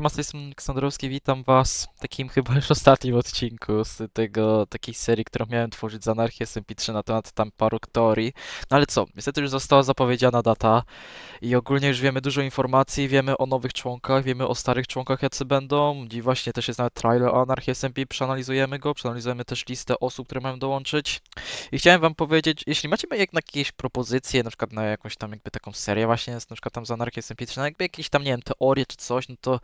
Siema, z tej strony Aleksandrowski, witam was w takim chyba już ostatnim odcinku z tego, takiej serii, którą miałem tworzyć z Anarchii SMP3 na temat tam paru teorii. No ale co, niestety już została zapowiedziana data i ogólnie już wiemy dużo informacji, wiemy o nowych członkach, wiemy o starych członkach jacy będą i właśnie też jest nawet trailer o Anarchii SMP, przeanalizujemy go, przeanalizujemy też listę osób, które mają dołączyć i chciałem wam powiedzieć, jeśli macie jak- jakieś propozycje, na przykład na jakąś tam jakby taką serię właśnie, na przykład tam z Anarchii SMP3, na jakby jakieś tam, nie wiem, teorie czy coś, no to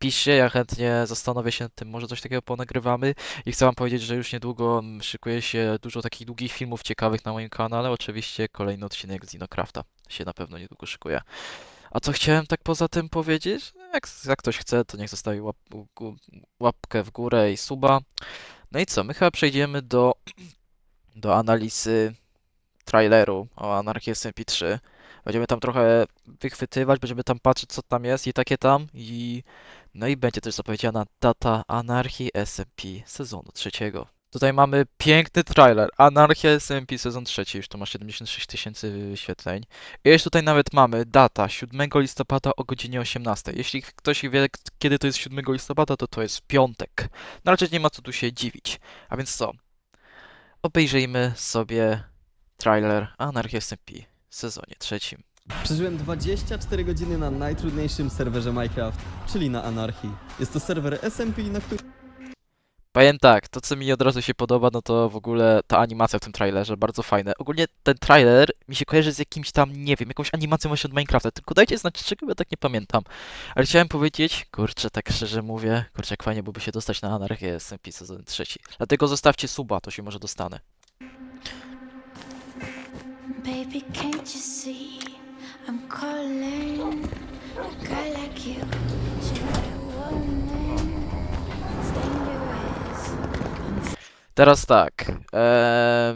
piszcie, ja chętnie zastanowię się nad tym, może coś takiego ponagrywamy i chcę wam powiedzieć, że już niedługo mm, szykuje się dużo takich długich filmów ciekawych na moim kanale, oczywiście kolejny odcinek z Dinocrafta się na pewno niedługo szykuje. A co chciałem tak poza tym powiedzieć? Jak, jak ktoś chce, to niech zostawi łap, łapkę w górę i suba. No i co, my chyba przejdziemy do, do analizy traileru o Anarchii SMP3. Będziemy tam trochę wychwytywać, będziemy tam patrzeć, co tam jest i takie tam. I no i będzie też zapowiedziana data Anarchii SMP sezonu trzeciego. Tutaj mamy piękny trailer. Anarchia SMP sezon trzeci, już to ma 76 tysięcy wyświetleń. I jeszcze tutaj nawet mamy data 7 listopada o godzinie 18. Jeśli ktoś wie, kiedy to jest 7 listopada, to to jest piątek. No raczej nie ma co tu się dziwić. A więc co? Obejrzyjmy sobie trailer Anarchia SMP sezonie trzecim. Przeżyłem 24 godziny na najtrudniejszym serwerze Minecraft, czyli na Anarchii. Jest to serwer SMP, na którym Powiem tak, to co mi od razu się podoba, no to w ogóle ta animacja w tym trailerze, bardzo fajne. Ogólnie ten trailer mi się kojarzy z jakimś tam, nie wiem, jakąś animacją właśnie od Minecrafta, tylko dajcie znać czego, bo ja tak nie pamiętam. Ale chciałem powiedzieć, kurczę, tak szczerze mówię, kurczę, jak fajnie byłoby się dostać na Anarchię SMP sezon trzeci. Dlatego zostawcie suba, to się może dostanę. Baby, can't you see? I'm calling a guy like you? Teraz tak,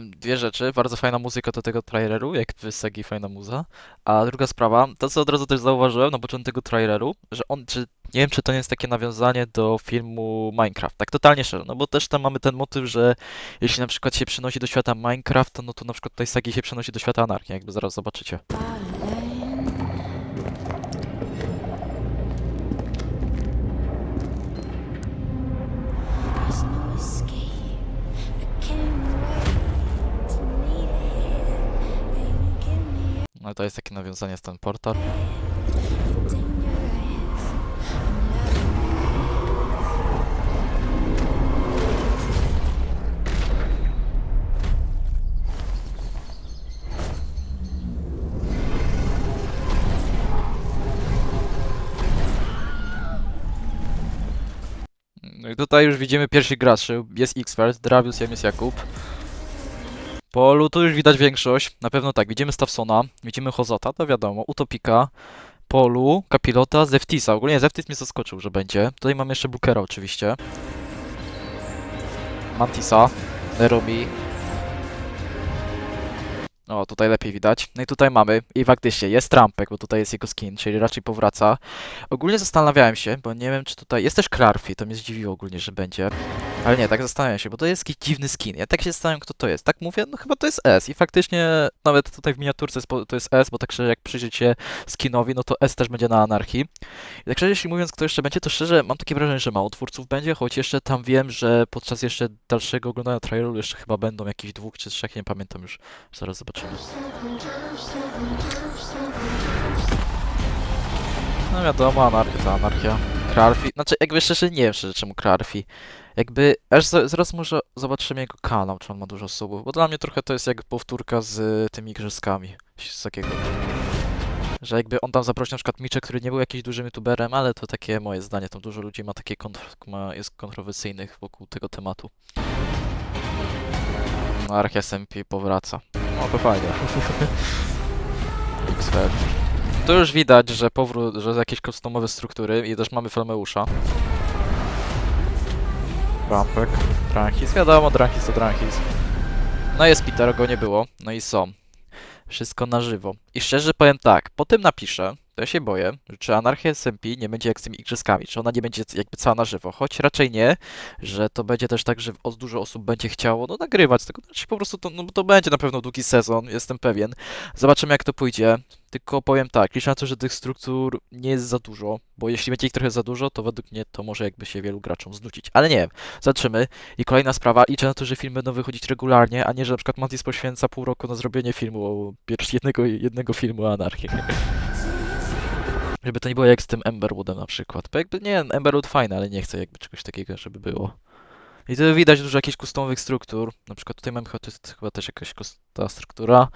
dwie rzeczy, bardzo fajna muzyka do tego traileru, jak w Segi fajna muza, a druga sprawa, to co od razu też zauważyłem na początku tego traileru, że on, czy, nie wiem czy to nie jest takie nawiązanie do filmu Minecraft, tak totalnie szczerze, no bo też tam mamy ten motyw, że jeśli na przykład się przenosi do świata Minecraft, no to na przykład tutaj Segi się przenosi do świata Anarchii, jakby zaraz zobaczycie. No to jest takie nawiązanie z ten portal. Tutaj już widzimy pierwszych graczy. Jest Xpert, Dravius, jest Jakub. Polu tu już widać większość. Na pewno tak, widzimy Stawsona, widzimy Hozota, to wiadomo, Utopika, Polu, Kapilota, Zeftisa. Ogólnie Zeftis mnie zaskoczył, że będzie. Tutaj mamy jeszcze Bookera oczywiście. Mantisa, Neromi. O, tutaj lepiej widać. No i tutaj mamy, i faktycznie jest Trumpek, bo tutaj jest jego skin, czyli raczej powraca. Ogólnie zastanawiałem się, bo nie wiem czy tutaj... Jest też Clarfi, to mnie zdziwiło ogólnie, że będzie. Ale nie, tak zastanawiam się, bo to jest jakiś dziwny skin. Ja tak się zastanawiam, kto to jest. Tak mówię, no chyba to jest S. I faktycznie nawet tutaj w miniaturce to jest S, bo tak szczerze jak przyjrzeć się skinowi, no to S też będzie na anarchii. I tak szczerze, jeśli mówiąc, kto jeszcze będzie, to szczerze mam takie wrażenie, że mało twórców będzie, choć jeszcze tam wiem, że podczas jeszcze dalszego oglądania traileru jeszcze chyba będą jakieś dwóch czy trzech, nie pamiętam już. Zaraz zobaczymy. No wiadomo, anarchia to anarchia. Krarfi, znaczy jakby szczerze nie wiem szczerze czemu Krarfi. Jakby, aż za- zaraz może zobaczymy jego kanał, czy on ma dużo subów, bo dla mnie trochę to jest jak powtórka z y, tymi igrzyskami, z takiego. Że jakby on tam zaprosił na przykład Micze, który nie był jakimś dużym youtuberem, ale to takie moje zdanie, tam dużo ludzi ma takie kontr- ma, jest kontrowersyjnych wokół tego tematu. Anarchia SMP powraca. O, to fajnie. XP. Tu już widać, że powrót, że jakieś customowe struktury i też mamy Felmeusza. Rampek, Dranhis, wiadomo, Dranhis to Dranhis. No jest Peter, go nie było, no i są. Wszystko na żywo. I szczerze powiem tak, po tym napiszę, to ja się boję, czy Anarchia SMP nie będzie jak z tymi igrzyskami, czy ona nie będzie jakby cała na żywo, choć raczej nie, że to będzie też tak, że dużo osób będzie chciało no, nagrywać tego, znaczy po prostu to, no, to będzie na pewno długi sezon, jestem pewien. Zobaczymy jak to pójdzie. Tylko powiem tak, liczę na to, że tych struktur nie jest za dużo, bo jeśli będzie ich trochę za dużo, to według mnie to może jakby się wielu graczom znudzić. Ale nie wiem, zobaczymy. I kolejna sprawa, liczę na to, że filmy będą wychodzić regularnie, a nie, że na przykład Mantis poświęca pół roku na zrobienie filmu, jednego, jednego filmu o anarchii. Żeby to nie było jak z tym Emberwoodem na przykład. Bo jakby nie, Emberwood fajny, ale nie chcę jakby czegoś takiego, żeby było. I tu widać dużo jakichś customowych struktur. Na przykład tutaj mamy chyba, to jest chyba też jakaś ta struktura.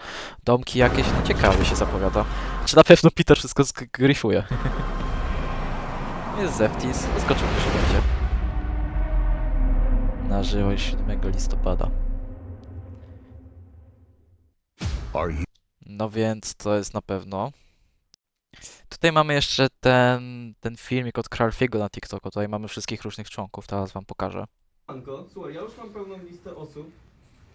Domki jakieś, no ciekawie się zapowiada. Czy na pewno Peter wszystko zgryfuje? Jest Zeftis, mnie, że będzie. Na żywo 7 listopada. No więc to jest na pewno. Tutaj mamy jeszcze ten, ten filmik od Kralfiego na TikToku. Tutaj mamy wszystkich różnych członków, teraz wam pokażę. Anko, słuchaj, ja już mam pełną listę osób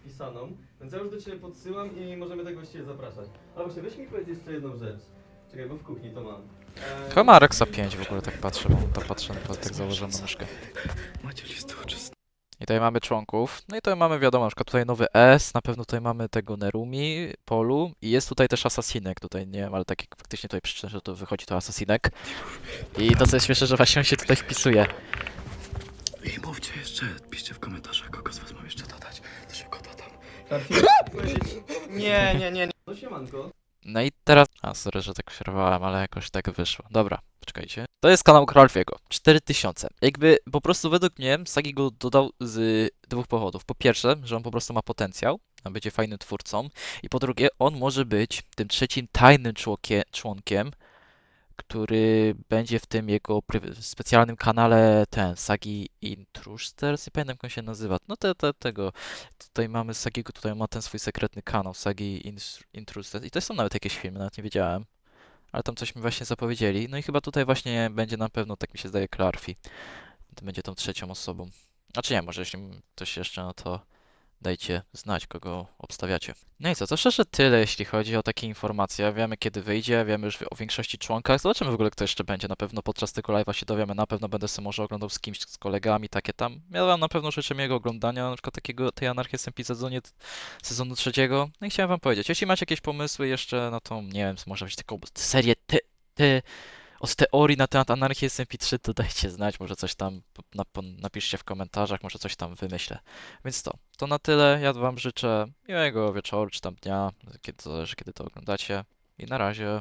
pisaną, więc ja już do Ciebie podsyłam i możemy tak właściwie zapraszać. Ale właśnie, weź mi powiedzieć jeszcze jedną rzecz. Czekaj, bo w kuchni to mam. Eee, Chyba ma Rexa 5 w ogóle tak patrzę, bo to patrzę, bo tak na myszkę. Macie listy uczestników. I tutaj mamy członków. No i tutaj mamy wiadomo, na przykład tutaj nowy S, na pewno tutaj mamy tego Nerumi, Polu i jest tutaj też Asasinek, tutaj nie wiem, ale tak jak faktycznie tutaj przeczytam, że to wychodzi to Asasinek. I to co jest śmieszne, że właśnie on się tutaj wpisuje. I mówcie jeszcze, piszcie w komentarzach, kogo z was mam jeszcze dodać. To szybko dodam. Kralfik, powiedzieć... Nie, nie, nie, nie. No siemanko. No i teraz... A, sorry, że tak przerwałem, ale jakoś tak wyszło. Dobra, poczekajcie. To jest kanał Kralfiego. 4000. Jakby po prostu według mnie Sagi go dodał z dwóch powodów. Po pierwsze, że on po prostu ma potencjał na bycie fajnym twórcą. I po drugie, on może być tym trzecim tajnym członkiem, członkiem który będzie w tym jego specjalnym kanale ten, Sagi Intrusters, nie pamiętam jak on się nazywa. No te, te, tego, tutaj mamy Sagiego, tutaj ma ten swój sekretny kanał, Sagi Intrusters i to są nawet jakieś filmy, nawet nie wiedziałem. Ale tam coś mi właśnie zapowiedzieli. No i chyba tutaj właśnie będzie na pewno, tak mi się zdaje, Clarfi. Będzie tą trzecią osobą. Znaczy nie, może jeśli ktoś jeszcze, no to dajcie znać, kogo obstawiacie. No i co, to szczerze tyle, jeśli chodzi o takie informacje. Wiemy, kiedy wyjdzie, wiemy już o większości członkach. Zobaczymy w ogóle, kto jeszcze będzie. Na pewno podczas tego live'a się dowiemy. Na pewno będę sobie może oglądał z kimś, z kolegami, takie tam. Wam na pewno życzę miłego oglądania, na przykład takiego, tej Anarchii SMP sezonie, sezonu trzeciego. No i chciałem wam powiedzieć, jeśli macie jakieś pomysły jeszcze na tą, nie wiem, może być taką serię te, te, od teorii na temat Anarchii SMP3, to dajcie znać, może coś tam na, napiszcie w komentarzach, może coś tam wymyślę. Więc to, to na tyle. Ja wam życzę miłego wieczoru czy tam dnia, kiedy, zależy kiedy to oglądacie. I na razie.